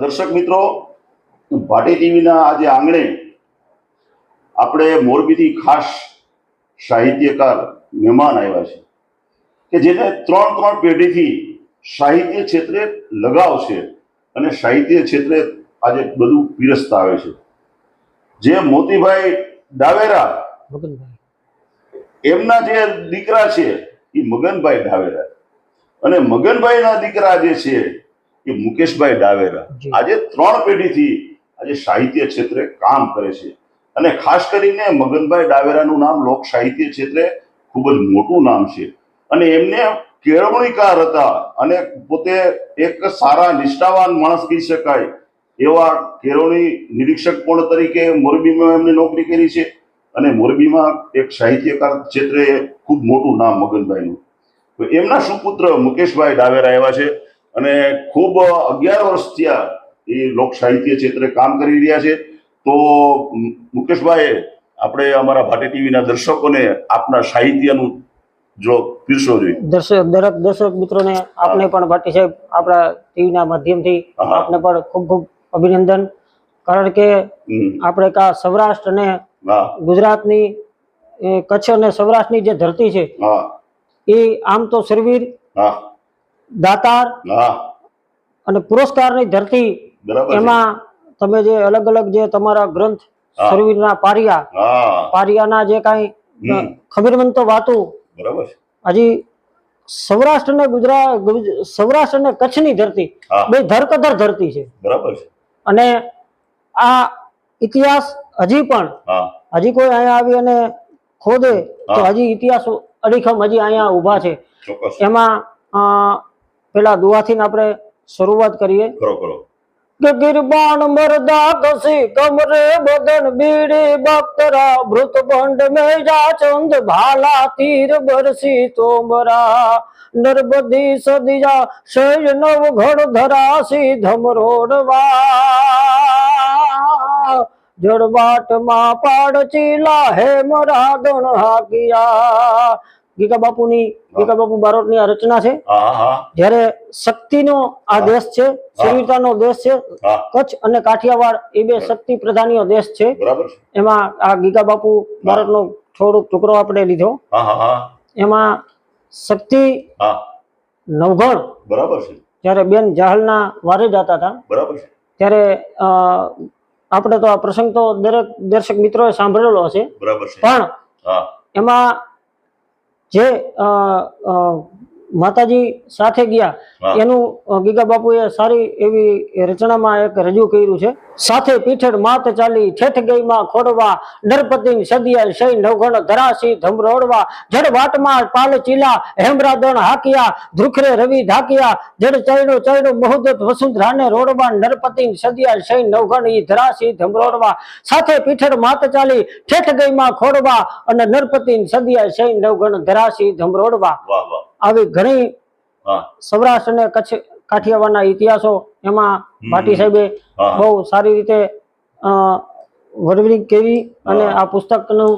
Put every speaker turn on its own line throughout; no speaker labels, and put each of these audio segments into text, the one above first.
દર્શક મિત્રો ભાટી ટીવીના આજે આંગણે આપણે મોરબીથી ખાસ સાહિત્યકાર મહેમાન આવ્યા છે કે જેને ત્રણ ત્રણ પેઢીથી સાહિત્ય ક્ષેત્રે લગાવ છે અને સાહિત્ય ક્ષેત્રે આજે બધું પીરસતા આવે છે. જે મોતીભાઈ ડાવેરા એમના જે દીકરા છે એ મગનભાઈ ડાવેરા. અને મગનભાઈના દીકરા જે છે એ મુકેશભાઈ ડાવેરા આજે ત્રણ પેઢીથી આજે સાહિત્ય ક્ષેત્રે કામ કરે છે. અને ખાસ કરીને મગનભાઈ ડાવેરાનું નામ લોક સાહિત્ય ક્ષેત્રે ખૂબ જ મોટું નામ છે. અને એમને કેળવણીકાર હતા અને પોતે એક સારા નિષ્ઠાવાન માણસ કહી શકાય એવા કેળવણી નિરીક્ષક પણ તરીકે મોરબીમાં એમને નોકરી કરી છે. અને મોરબીમાં એક સાહિત્યકાર ક્ષેત્રે ખૂબ મોટું નામ મગનભાઈનું. તો એમના સુપુત્ર મુકેશભાઈ ડાવેરા એવા છે. અને ખૂબ અગિયાર વર્ષ થયા એ લોક સાહિત્ય ક્ષેત્રે કામ કરી રહ્યા છે. તો મુકેશભાઈ આપણે અમારા ભાટી ટીવીના દર્શકોને આપના સાહિત્યનું જો પીરસો જોઈએ.
દર્શક દરેક દર્શક મિત્રોને આપને પણ ભાટી સાહેબ આપણા ટીવીના માધ્યમથી આપને પણ ખૂબ ખૂબ અભિનંદન. કારણ કે આપણે કા સૌરાષ્ટ્ર અને ગુજરાતની એ કચ્છ અને સૌરાષ્ટ્રની જે ધરતી છે
હા.
એ આમ તો શરવીર
હા.
દાતાર અને પુરસ્કારની ધરતી એમાં તમે જે અલગ અલગ જે તમારા ગ્રંથ
હા.
શરવીરના પારિયા પારિયાના જે કાંઈ. ખબીરમંતો વાતો હજી સૌરાષ્ટ્ર અને ગુજરાત સૌરાષ્ટ્ર અને કચ્છની ધરતી બે ધરકધર ધરતી છે.
બરાબર છે.
અને આ ઇતિહાસ હજી પણ હજી કોઈ અહીંયા આવી અને ખોદે તો હજી ઇતિહાસ અડીખમ હજી અહીંયા ઊભા છે. એમાં પેલા દુઆથી આપણે શરૂઆત કરીએ.
કરો કરો
ગિરબાણ મરદા કસી કમરે બદન બીડી બક્તરા ભૃત ભંડ મેજા ચંદ ભાલા તીર બરસી તોમરા નર્બદી સદિયા શૈજ નવ ઘડ ધરાસી ધમરોડવા. જળવાટમાં પાડ ચીલા હે મરા ગણ હાકિયા ગીગા બાપુની ગીગા બાપુ બારોટની આ રચના છે. જ્યારે શક્તિનો આ દેશ છે શૂરવીરતાનો દેશ છે કચ્છ અને કાઠિયાવાડ એ બે શક્તિ પ્રધાનીય દેશ છે. એમાં આ ગીગા બાપુ ભારતનો થોડોક ટુકડો આપણે લીધો. એમાં શક્તિ
નવગણ
નવઘણ
બરાબર છે.
જ્યારે બેન જાહલના વારે જતા હતા.
બરાબર છે.
ત્યારે આપણે તો આ પ્રસંગ તો દરેક દર્શક મિત્રોએ સાંભળેલો હશે.
બરાબર છે.
પણ એમાં જે માતાજી સાથે ગયા એનું ગીગા બાપુએ સારી એવી રચનામાં એક રજૂ કર્યું છે. સાથે પીઠર માત ચાલી ઠેઠ ગઈ માં ખોડવા નરપતિ સદિયા શૈ નવગણ ધરાસી ધમરોડવા જડ વાટમાં પાલ ચીલા હેમરાદણ હાકિયા ધ્રુખરે રવિ ઢાકિયા જડ ચૈણો ચૈડો મહોદત વસુંધરાને રોડવા નરપતિ સદિયા શૈ નવગણ ઈ ધરાસી ધમરોડવા સાથે પીઠર માત ચાલી ઠેઠ ગઈ માં ખોડવા અને નરપતિ સદિયા શૈ નવગણ ધરાસી ધમરોડવા. આવી ઘણી સૌરાષ્ટ્ર અને કચ્છ કાઠિયાવાડના ઇતિહાસો એમાં ભાટી સાહેબે બહુ સારી રીતે વરવણી કરી અને આ પુસ્તકનું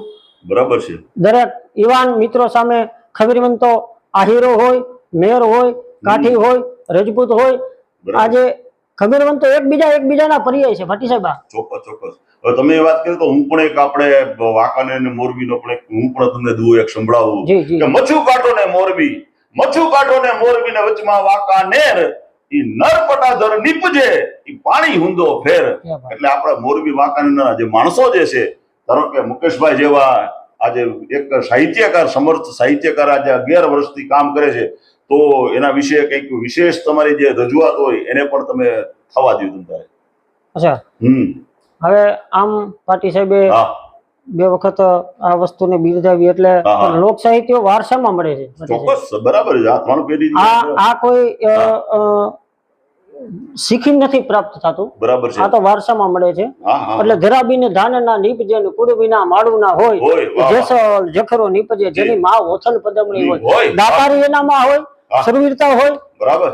બરાબર છે.
દરેક યુવાન મિત્રો સામે ખબરમંતો આહીરો હોય મેર હોય કાઠી હોય રજપૂત હોય આજે ખબરમંતો એકબીજા એકબીજાના પર્યાય છે ભાટી સાહેબ.
ચોક્કસ ચોક્કસ. હવે તમે એ વાત કરી તો હું પણ એક આપણે વાંકાનેર અને મોરબીનો પણ એક હું પણ તમને દુઓ એક સંભળાવું. કે મચ્છુ કાંટો ને મોરબી કાઢો ને મોરબી ને વચમાં વાંકાનેર ઈ નરપટાધર નીપજે ઈ પાણી હુંદો ફેર. એટલે આપણા મોરબી વાંકાનેરના જે માણસો જે છે ધારો કે મુકેશભાઈ જેવા આજે એક સાહિત્યકાર સમર્થ સાહિત્યકાર આજે અગિયાર વર્ષથી કામ કરે છે તો એના વિશે કંઈક વિશેષ તમારી જે રજૂઆત હોય એને પણ તમે થવા દીધું તમારે
અચ્છા.
હમ.
હવે આમ પાટી સાહેબે બે વખત આ વસ્તુને બિરદાવી એટલે. લોક સાહિત્ય વારસામાં મળે છે
ચોક્કસ બરાબર છે. આ ત્રણ પેઢી
આ આ કોઈ શીખી નથી પ્રાપ્ત થતું.
બરાબર છે.
આ તો વારસામાં મળે છે. એટલે ધરાબીને ધાનના નીપજે ને કુડબીના માળુના હોય. જેસલ જખરો નીપજે જેની માં ઓથલ પદમણી હોય. દાતારી એનામાં હોય
સરવીરતા
શરવીરતા હોય.
બરાબર.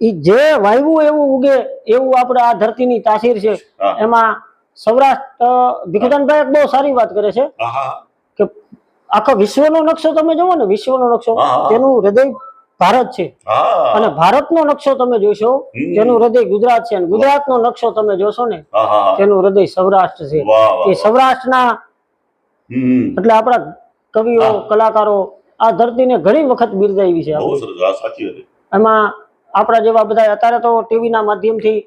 ઈ જે વાયવું એવું ઉગે એવું આપણે આ ધરતીની તાસીર છે એમાં સૌરાષ્ટ્ર ભીખદાનભાઈ એક બહુ સારી વાત કરે છે કે આખો વિશ્વનો નકશો તમે જોવો ને વિશ્વનો નકશો. તેનું હૃદય ભારત છે અને ભારતનો નકશો તમે જોશો. તેનું હૃદય ગુજરાત છે અને ગુજરાતનો નકશો તમે જોશો ને. તેનું હૃદય સૌરાષ્ટ્ર છે એ સૌરાષ્ટ્રના એટલે આપણા કવિઓ કલાકારો આ ધરતીને ઘણી વખત બિરદાવી છે. એમાં આપણા જેવા બધા અત્યારે તો ટીવી ના માધ્યમથી.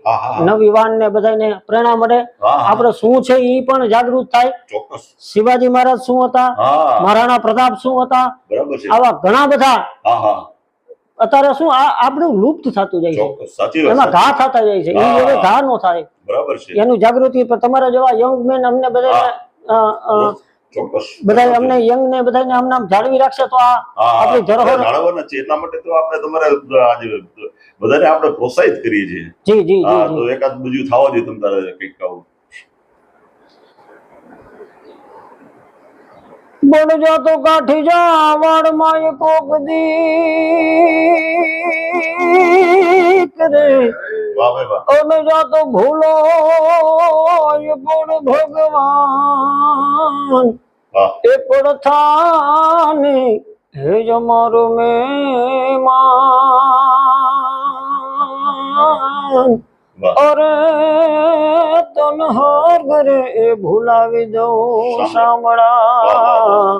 નવયુવાન ને બધાને પ્રેરણા મળે. આપણે શું છે એ પણ જાગૃત થાય. શિવાજી મહારાજ શું હતા? મહારાણા પ્રતાપ શું હતા? આવા ઘણા બધા. અત્યારે શું આ આપણું લુપ્ત થતું જાય છે. એમાં ઘા થતા જાય છે. એ હવે ઘા નો થાય.
બરાબર છે.
એનું જાગૃતિ પર તમારા જેવા યંગ મેન અમને બધા
ચોક્કસ.
બધા અમને યંગ ને બધાને અમને આમ જાળવી રાખશે તો આ આપણી ધરોહર-
જાળવવાના છે એટલા માટે તો આપણે તમારે આજે બધાને આપણે પ્રોત્સાહિત કરીએ છીએ.
જી જી
હા તો એકાદ બીજું થવા દે તમ તારે કંઈક
બન જાતો કાઠી જા વાડમાં એક કોક
વાહ
ભૂલો પણ ભગવાન. એ પડથાને હે જ મારો મેમાન. અરે તન હર ઘરે એ ભૂલાવી દઉં સાંભળા.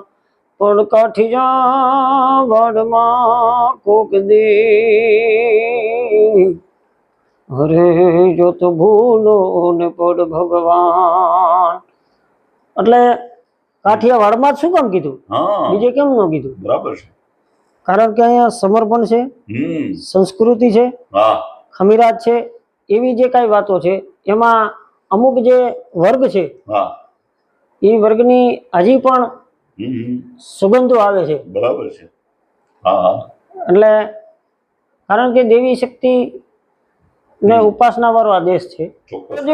પણ કાઠી જા વાડમાં કોક દી. અરે જો તો ભૂલો ને પડ ભગવાન. એટલે કાઠિયાવાડમાં શું કામ કીધું?
હા.
બીજે કેમ ન કીધું?
બરાબર છે.
કારણ કે અહીંયા સમર્પણ છે સંસ્કૃતિ છે ખમીરાત છે એવી જે કાંઈ વાતો છે એમાં અમુક જે વર્ગ છે
હા.
એ વર્ગની હજી પણ. સુગંધો આવે છે.
બરાબર છે.
એટલે કારણ કે દેવી શક્તિ ને ઉપાસના વાળો દેશ છે.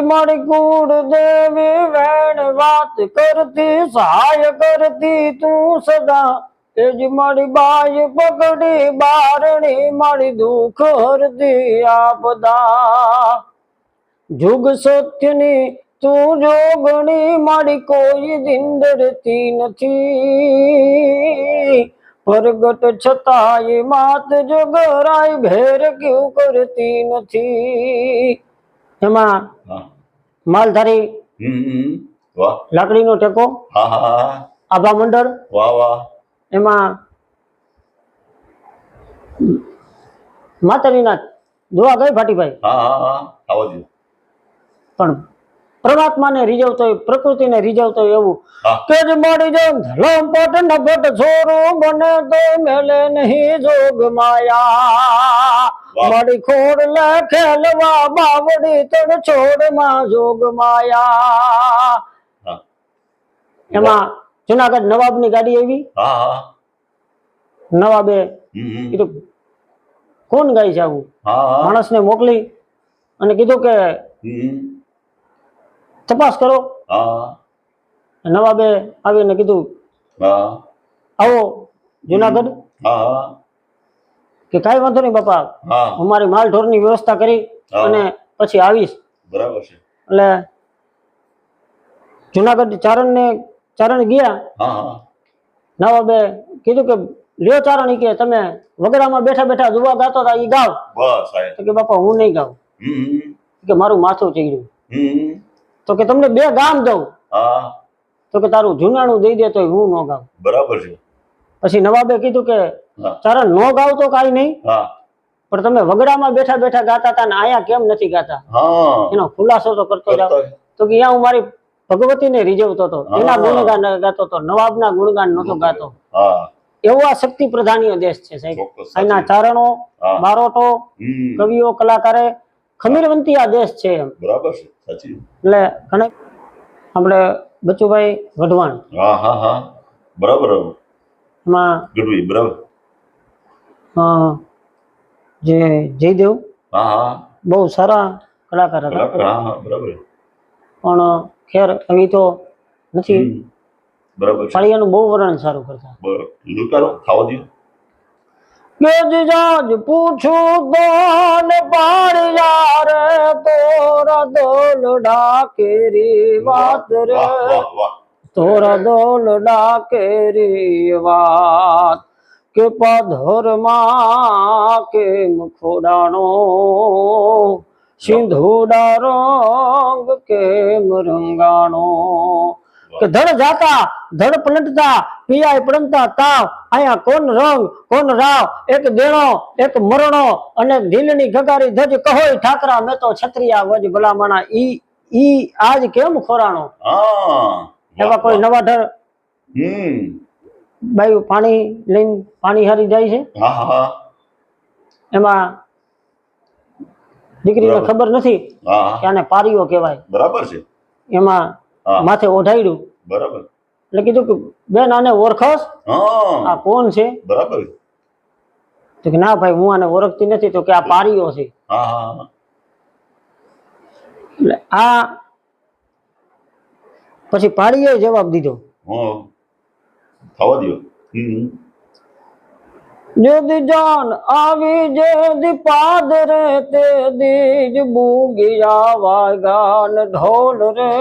મારી કુળ દેવી વેણ વાત કરતી સહાય કરતી તું સદા. એ જ મારી બાય પકડી બારણી મારી દુઃખ હરતી આપદા. જુગ સત્યની તું જોગણી મારી કોઈ દિંદરતી નથી. પ્રગટ છતાંય માત ગરાય ભેર ક્યું કરતી નથી? એમાં માલધારી લાકડીનો ટેકો? આભા મંડળ? એમાં માતાજીના દુઆ ગઈ ભાટીભાઈ? પણ પરમાત્માને રીઝવતો હોય પ્રકૃતિને રીઝવતો હોય એવું. કે જ મળી જાય લંપટ નપટ છોરું બને તો મેલે નહીં જોગ માયા. મળી ખોડ લે ખેલવા બાવડી તણ છોડમાં જોગ માયા. એમાં જુનાગઢ નવાબની ગાડી આવી. નવાબે. કીધું કોણ ગાય છે આવું?
માણસ
ને મોકલી અને કીધું કે તપાસ કરો. નવાબે આવીને કીધું આવો જુનાગઢ. કે કઈ વાંધો નહીં બાપા
હું.
મારી માલ ઢોરની વ્યવસ્થા કરી અને પછી આવીશ.
બરાબર છે.
એટલે જુનાગઢ ચારણ ને ચારણ ગયા નવાબે કીધું કે લ્યો ચારણ કે તમે વગડામાં બેઠા બેઠા દુવા ગાતો હતા ઈ ગાવ. કે બાપા હું નહીં ગાઉં. કે મારું માથું ચડ્યું. તો કે તમને બે ગામ દઉં.
હા.
તો કે તારું જૂનાણું દઈ દે તો હું ન ગાઉં.
બરાબર છે.
પછી નવાબે કીધું કે તારા નો ગાવ તો કાંઈ નહીં.
હા.
પણ તમે વગડામાં બેઠા બેઠા ગાતા હતા ને આયા કેમ નથી ગાતા? એનો ખુલાસો તો કરતો જાવ. તો કે હું મારી ભગવતીને રીઝવતો હતો. એના ગુણગાન ગાતો હતો. નવાબના ગુણગાન નતો ગાતો. એવો આ શક્તિ પ્રધાનીય દેશ છે સાહેબ.
એના
ચારણો બારોટો કવિઓ કલાકારે ખમીરવંતી આ દેશ છે
બરાબર છે સાચી.
એટલે ઘણા આપણે બચુભાઈ વઢવાણ
હા હા હા. બરાબર
એમાં
ગઢવી બરાબર.
હા જે જયદેવ
હા હા.
બહુ સારા કલાકાર હતા.
હા હા બરાબર.
પણ ખેર અહીં તો નથી.
બરાબર છે.
પાળિયાનું બહુ વર્ણન સારું કરતા.
બરાબર લુકારો ખાવા દો
ગેજ જાજ પૂછું તો ને પાળિયા રે તોરા દોલડા કેરી વાત રે. તોરા દોલડા કેરી વાત કે પાધરમાં કેમ ખોડાણો? સિંધુડા રંગ કેમ રંગાણો? કે ધડ જાતા ધડ પલટતા પિયાય પડમતા તાવ અહીંયા કોણ રંગ કોણ રાવ એક દેણો એક મરણો અને દિલની ગગારી ધજ કહોય ઠાકરા મેં તો છત્રિયા વજ ભલામણા ઈ ઈ આજ કેમ ખોરાણો? એવા કોઈ નવા ઢર? બાયું પાણી લઈને પાણી હારી જાય છે? એમાં દીકરીને. ખબર નથી કે આને પારીઓ કહેવાય.
બરાબર છે.
એમાં માથે ઓઢાડ્યું
બરાબર.
એટલે કીધું કે બેન આને ઓળખસ? આ કોણ છે?
બરાબર.
તો કે ના ભાઈ હું આને ઓળખતી નથી તો કે આ પારીઓ છે. એટલે આ પછી પાડીએ જવાબ દીધો.
થવા દો
જેદી જાન આવી જેદી પાદરે તે દીજ બૂંગી જાવા ઢોલ રે.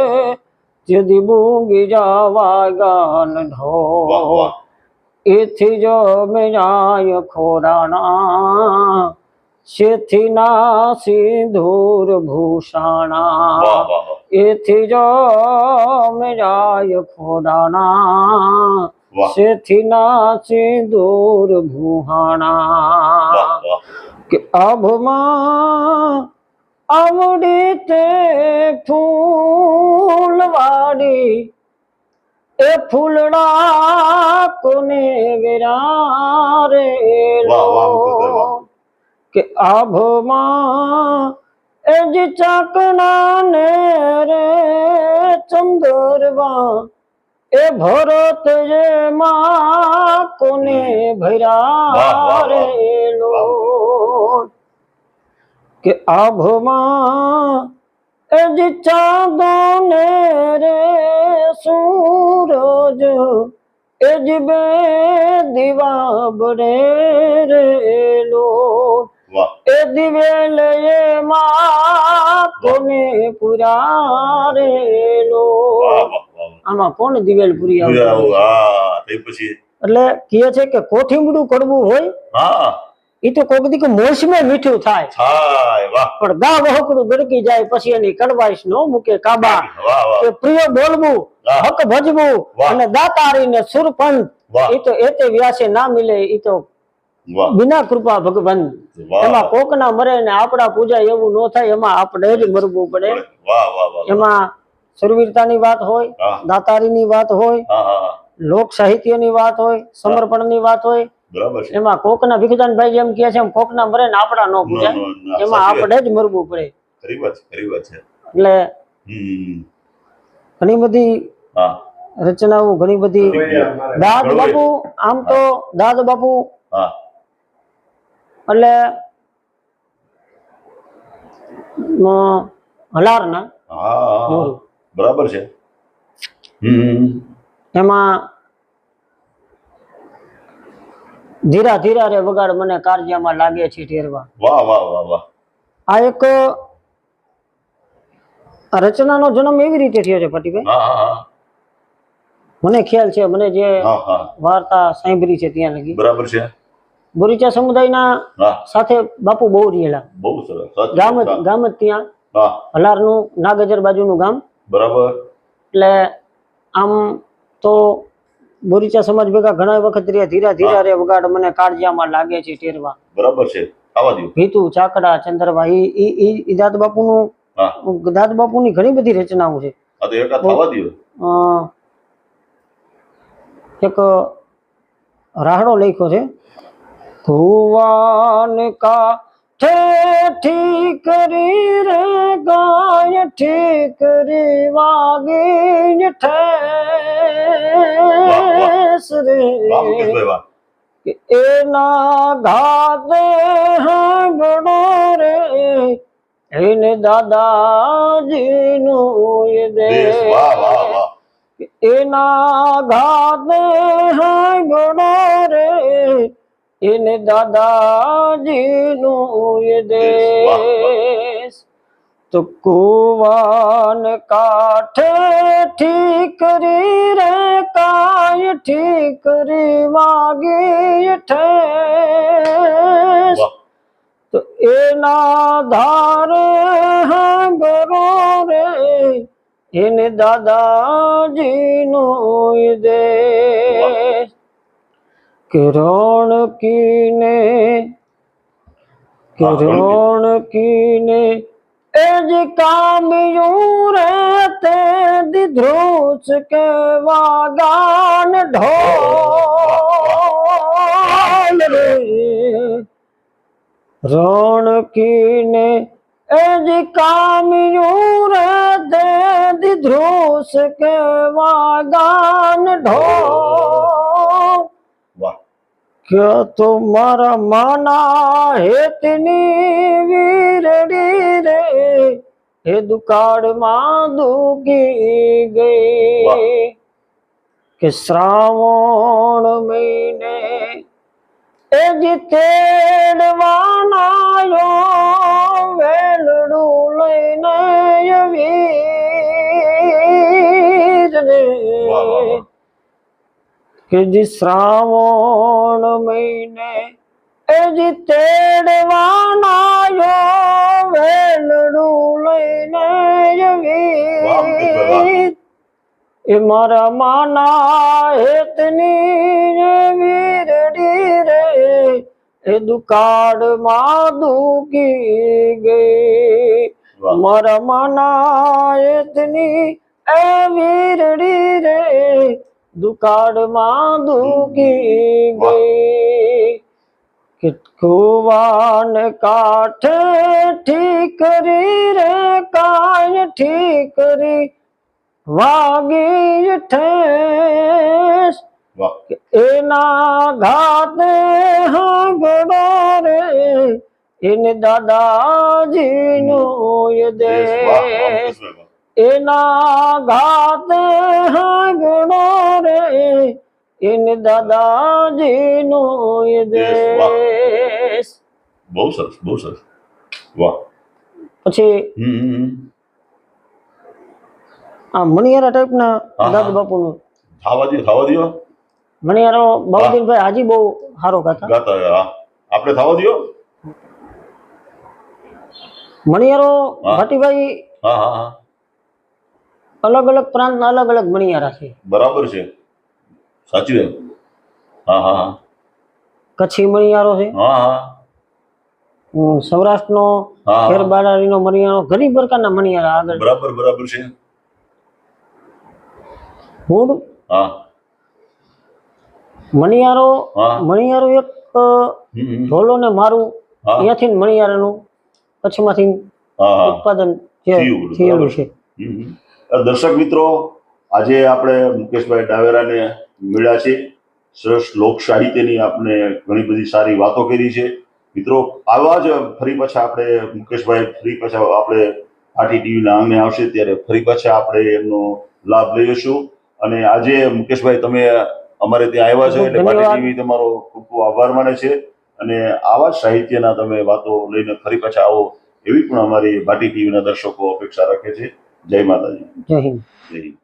જેદી બૂંગી જાવા ગાન
વાહ
એથી જો મેળાય ખોરાણા. શેથી ના સિંધુર ભૂષાણા. એથી જો મેળાય ખોરાણા. શેથી ના સિંધુર ભૂહાણા. કે આભમાં આવડી તે ફૂલવાડી એ ફૂલડા કોને વિરારે. કે આભમાં એ જ ચાકણા ને રે ચંદરવા એ ભરત જે માં કોને
ભરા.
રે કે આભમાં એજ જ રે સૂરજ એજ બે દીવા બળે રે લોટ એ દિવે એ માને કોને પુરા રે
વાહ
લોટ
વાહ વાહ.
આમાં કોણ દિવેલ પૂરી
આવું, પછી?
એટલે કહે છે કે કોઠીમડું કડવું હોય
હા.
એ તો કોક દીક મોસમે મીઠું થાય.
થાય વાહ.
પણ ગા વહકડું ગરકી જાય પછી એની કડવાઈશ નો મૂકે કાબા. કે પ્રિય બોલવું હક ભજવું. અને દાતારીને સુરપંથ.
વાહ.
એ તો એતે વ્યાસે ના મિલે એ તો બિના કૃપા ભગવાન. એમાં કોક ના મરે ને આપણા પૂજા એવું ન થાય એમાં આપણે જ મરવું પડે.
એમાં સુરવીરતા
ની સુરવીરતાની વાત હોય દાતારીની વાત હોય
લોક સાહિત્યની
લોક સાહિત્યની વાત હોય સમર્પણની વાત હોય
બરાબર છે.
એમાં કોકના વિઘદાનભાઈ જેમ કહે છે એમ કોકના મરે ને આપણા નો પૂજાય એમાં આપણે જ મરવું પડે.
ખરી વાત ખરી વાત છે.
એટલે
હમ.
ઘણી બધી
હા.
રચનાઓ ઘણી બધી દાદ બાપુ આમ તો દાદ બાપુ.
હા.
એટલે અમ, હલારના.
બરાબર છે. હમ.
એમાં ધીરા ધીરા રે વગાડ મને કાર્યમાં લાગે છે ઠેરવા.
વાહ વાહ વાહ વાહ.
આ એક રચનાનો જન્મ એવી રીતે થયો છે પટીભાઈ
હા હા હા.
મને ખ્યાલ છે મને જે વાર્તા સાંભળી છે ત્યાં લગી.
બરાબર છે.
બોરીચા સમુદાયના સાથે બાપુ બહુ રહેલા.
બહુ સરસ.
ગામ ગામ જ ત્યાં. હલારનું નાગજર બાજુનું ગામ.
બરાબર.
એટલે આમ તો બોરીચા સમાજ ભેગા ઘણા વખત રહ્યા ધીરા ધીરા રે વગાડ મને કાળજામાં લાગે છે ટેરવા
બરાબર છે. આવા દો
ભીતુ ચાકડા ચંદ્રવા ઈ ઈ ઈ- દાદ બાપુનું
હા.
દાદ બાપુની ઘણી બધી રચનાઓ છે.
આ તો એકા થવા દો
એક રાહડો લખ્યો છે. ભુવાન કા ઠેઠી કરી રે ગાય ઠીકરી વાગી ઠેસ રે એના ઘાતે હાંભળો રે. એને દાદાજીનું
દેશ વાહ વાહ વાહ.
એના ઘાતે હાંભળો રે. એને દાદાજીનું એ
દેશ,
તો કુવાન કાંઠે ઠીકરી રે કાય ઠીક કરી વાગી ઠેસ તો એના ધારે હાંગરો રે એને દાદાજીનું દેશ કે कीने કે
હા, રોણકી.
રોણકીને એ જ કામ્યું રે તે દીધ્રુસ કે વાગાન ઢોલ રે રોણકીને એ જ કામ્યું રે ક્યાં તો મારા માના હેતની વીરડી રે એ દુકાળમાં દુગી ગઈ. કે શ્રાવણ મહિને એ જ તેડવાનાયો વેલડું લઈને વીર રે. કે જે શ્રાવણ મહિને એ જે તેડવાનાયો વેલડું લઈને એ મારા માના હેતની વીરડી રે. એ દુકાળમાં દુખી ગઈ. મારા માના હેતની એ વીરડી રે. દુકાળમાં દુખી ગઈ કિટકુવાન કુવાન કાઠે ઠીકરી રે કાય ઠીકરી વાગી ઠેસ. એના ઘાતે હાંગડો રે એને દાદાજીનો
દેશ
એના ઘાત હાંગડો રે એને દાદાજીનો
દેશ, બહુ સરસ બહુ સરસ. વાહ.
પછી. આ મણિયારા ટાઈપના. દાદા બાપુનું.
થાવા દો થાવા
મણિયારો બાબુદીનભાઈ હાજી બહુ સારો ગાતા.
ગાતા આપણે થાવા દો
મણિયારો
હા.
ભાટીભાઈ
હા હા હા.
અલગ અલગ પ્રાંતના અલગ અલગ મણિયારા છે.
બરાબર છે. સાચું હા હા હા.
કચ્છી મણિયારો છે.
હા હા.
સૌરાષ્ટ્રનો ખેરબારારીનો મણિયારો ઘણી પ્રકારના મણિયારા આગળ.
બરાબર બરાબર છે.
મૂળ
હા.
મણિયારો મણિયારો એક. ઢોલો ને મારું જ મણિયારાનું કચ્છમાંથી ઉત્પાદન થયેલું છે.
દર્શક મિત્રો આજે આપણે મુકેશભાઈ ડાવેરાને મળ્યા છે. સરસ લોક સાહિત્યની આપણે ઘણી બધી સારી વાતો કરી છે. મિત્રો આવા જ ફરી પાછા આપણે મુકેશભાઈ ફરી પાછા આપણે આટી ટીવીના આંગણે આવશે ત્યારે ફરી પાછા આપણે એમનો લાભ લઈશું. અને આજે મુકેશભાઈ તમે અમારે ત્યાં આવ્યા છો એટલે. પાટી ટીવી તમારો ખૂબ ખૂબ આભાર માને છે. અને આવા સાહિત્યના તમે વાતો લઈને ફરી પાછા આવો એવી પણ અમારી ભાટી ટીવીના દર્શકો અપેક્ષા રાખે છે. જય માતાજી
જય હિન્દ
જય હિન્દ